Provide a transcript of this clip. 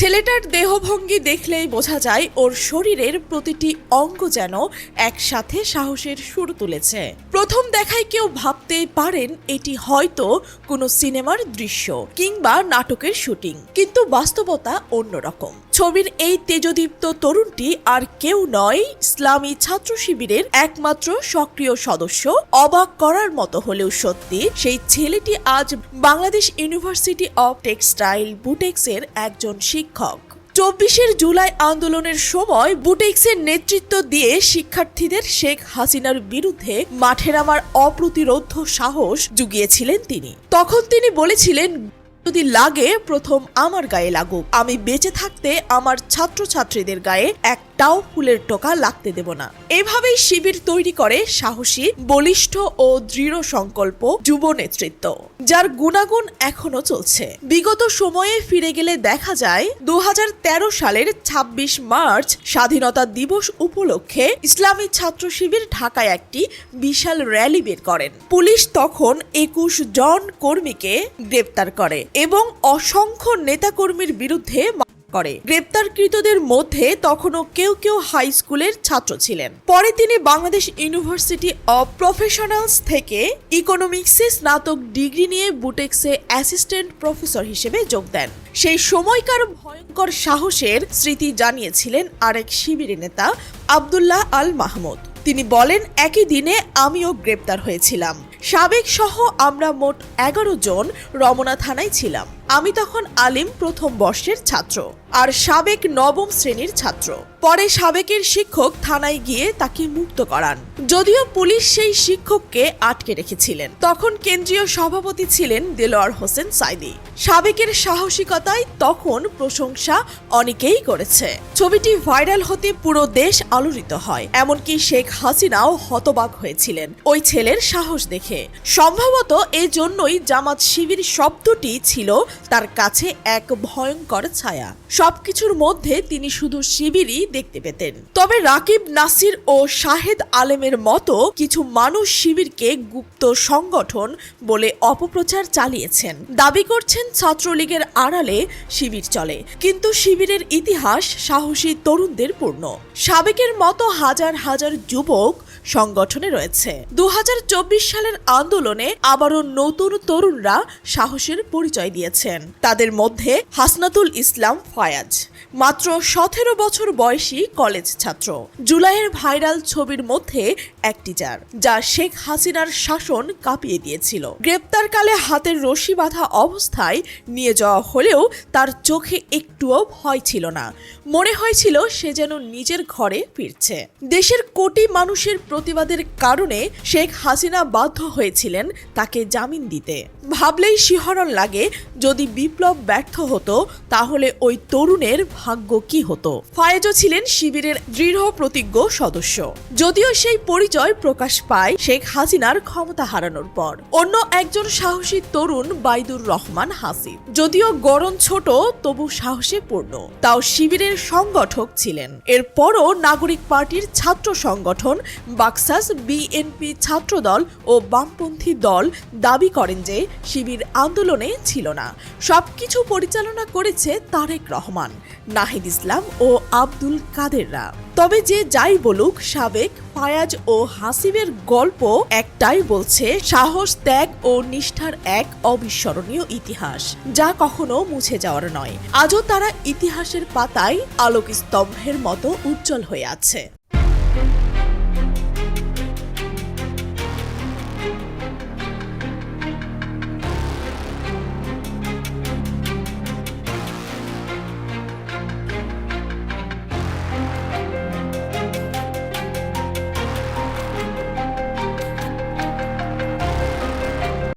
ছেলেটার দেহভঙ্গি দেখলেই বোঝা যায় ওর শরীরের প্রতিটি অঙ্গ যেন একসাথে সাহসের সুর তুলেছে। প্রথম দেখায় কেউ ভাবতেই পারেন এটি হয়তো কোনো সিনেমার দৃশ্য কিংবা নাটকের শুটিং, কিন্তু বাস্তবতা অন্যরকম। ছবির এই তেজদীপ্ত তরুণটি আর কেউ নয়, ইসলামী ছাত্র শিবিরের একমাত্র সক্রিয় সদস্য। অবাক করার মতো হলেও সত্যি, সেই ছেলেটি আজ বাংলাদেশ ইউনিভার্সিটি অব টেক্সটাইল বুটেক্সের একজন শিক্ষক। চব্বিশের জুলাই আন্দোলনের সময় বুটেক্সের নেতৃত্ব দিয়ে শিক্ষার্থীদের শেখ হাসিনার বিরুদ্ধে মাঠে নামার অপ্রতিরোধ সাহস জুগিয়েছিলেন তিনি। তখন তিনি বলেছিলেন, যদি লাগে, প্রথম আমার গায়ে লাগুক। আমি বেঁচে থাকতে আমার ছাত্রছাত্রীদের গায়ে একটাও ফুলের টোকা লাগতে দেব না। এভাবেই শিবির তৈরি করে সাহসী, বলিষ্ঠ ও দৃঢ় সংকল্প যুব নেতৃত্ব, যার গুণাগুণ এখনও চলছে। বিগত সময়ে ফিরে গেলে দেখা যায় দু সালের ২৬ মার্চ স্বাধীনতা দিবস উপলক্ষে ইসলামী ছাত্র শিবির ঢাকায় একটি বিশাল র্যালি বের করেন। পুলিশ তখন একুশ জন কর্মীকে গ্রেপ্তার করে এবং অসংখ্য নেতাকর্মীর বিরুদ্ধে করে। গ্রেপ্তারকৃতদের মধ্যে তখনও কেউ কেউ হাই স্কুলের ছাত্র ছিলেন। পরে তিনি বাংলাদেশ ইউনিভার্সিটি অব প্রফেশনালস থেকে ইকোনমিক্সে স্নাতক ডিগ্রি নিয়ে বুটেক্সে অ্যাসিস্ট্যান্ট প্রফেসর হিসেবে যোগ দেন। সেই সময়কার ভয়ঙ্কর সাহসের স্মৃতি জানিয়েছিলেন আরেক শিবিরের নেতা আবদুল্লাহ আল মাহমুদ। তিনি বলেন, একই দিনে আমিও গ্রেপ্তার হয়েছিলাম। সাবেক সহ আমরা মোট এগারো জন রমনা থানায় ছিলাম। আমি তখন আলিম প্রথম বর্ষের ছাত্র আর সাবেক নবম শ্রেণির ছাত্র। পরে সাবেকের শিক্ষক থানায় গিয়ে তাকে মুক্ত করান। যদিও পুলিশ সেই শিক্ষককে আটকে রেখেছিলেন। তখন কেন্দ্রীয় সভাপতি ছিলেন দেলোয়ার হোসেন সাইদি। সাবেকের সাহসিকতায় তখন প্রশংসা অনেকেই করেছে। ছবিটি ভাইরাল হতে পুরো দেশ আলোড়িত হয়। এমনকি শেখ হাসিনাও হতবাক হয়েছিলেন ওই ছেলের সাহস দেখে। সম্ভবত এজন্যই জামাত শিবির শব্দটি ছিল তার কাছে এক ভয়ঙ্কর ছায়া। সবকিছুর মধ্যে তিনি শুধু শিবিরই দেখতে পেতেন। তবে রাকিব নাসির ও শাহেদ আলেমের মতো কিছু মানুষ শিবিরকে গুপ্ত সংগঠন বলে অপপ্রচার চালিয়েছেন। দাবি করছেন, ছাত্রলীগের আড়ালে শিবির চলে, কিন্তু শিবিরের ইতিহাস সাহসী তরুণদের পূর্ণ। সাবেকের মতো হাজার হাজার যুবক সংগঠনে রয়েছে। দু হাজার চব্বিশ সালের আন্দোলনে আবারও নতুন তরুণরা সাহসের পরিচয় দিয়েছেন। তাদের মধ্যে হাসনাতুল ইসলাম ফয়াজ, মাত্র সতেরো বছর বয়সী কলেজ ছাত্র। জুলাইয়ের ভাইরাল ছবির মধ্যে একটি যার যা শেখ হাসিনার শাসন কাঁপিয়ে দিয়েছিল। গ্রেপ্তারকালে হাতের রশি বাঁধা অবস্থায় নিয়ে যাওয়া হলেও তার চোখে একটুও ভয় ছিল না। মনে হয়েছিল সে যেন নিজের ঘরে ফিরছে। দেশের কোটি মানুষের প্রতিবাদের কারণে শেখ হাসিনা বাধ্য হয়েছিলেন তাকে জামিন দিতে। ভাবলেই শিহরণ লাগে, যদি বিপ্লব ব্যর্থ হতো, তাহলে ওই তরুণের ভাগ্য কি হতো? ফায়েজও ছিলেন শিবিরের দৃঢ় প্রতিজ্ঞ সদস্য। যদিও সেই পরিচয় প্রকাশ পায় শেখ হাসিনার ক্ষমতা হারানোর পর। অন্য একজন সাহসী তরুণ বাইদুর রহমান হাসিব। যদিও গরম ছোট, তবু সাহসে পূর্ণ। তাও শিবিরের সংগঠক ছিলেন। এরপরও নাগরিক পার্টির ছাত্র সংগঠন বাক্সাস বিএনপি ছাত্রদল ও বামপন্থী দল দাবি করেন যে শিবির আন্দোলনে ছিল না। সবকিছু পরিচালনা করেছে তারেক রহমান, নাহিদ ইসলাম ও আব্দুল কাদেররা। তবে যে যাই বলুক, সাবেক ফায়াজ ও হাসিবের গল্প একটাই বলছে, সাহস, ত্যাগ ও নিষ্ঠার এক অবিস্মরণীয় ইতিহাস, যা কখনো মুছে যাওয়ার নয়। আজও তারা ইতিহাসের পাতায় আলোক স্তম্ভের মতো উজ্জ্বল হয়ে আছে।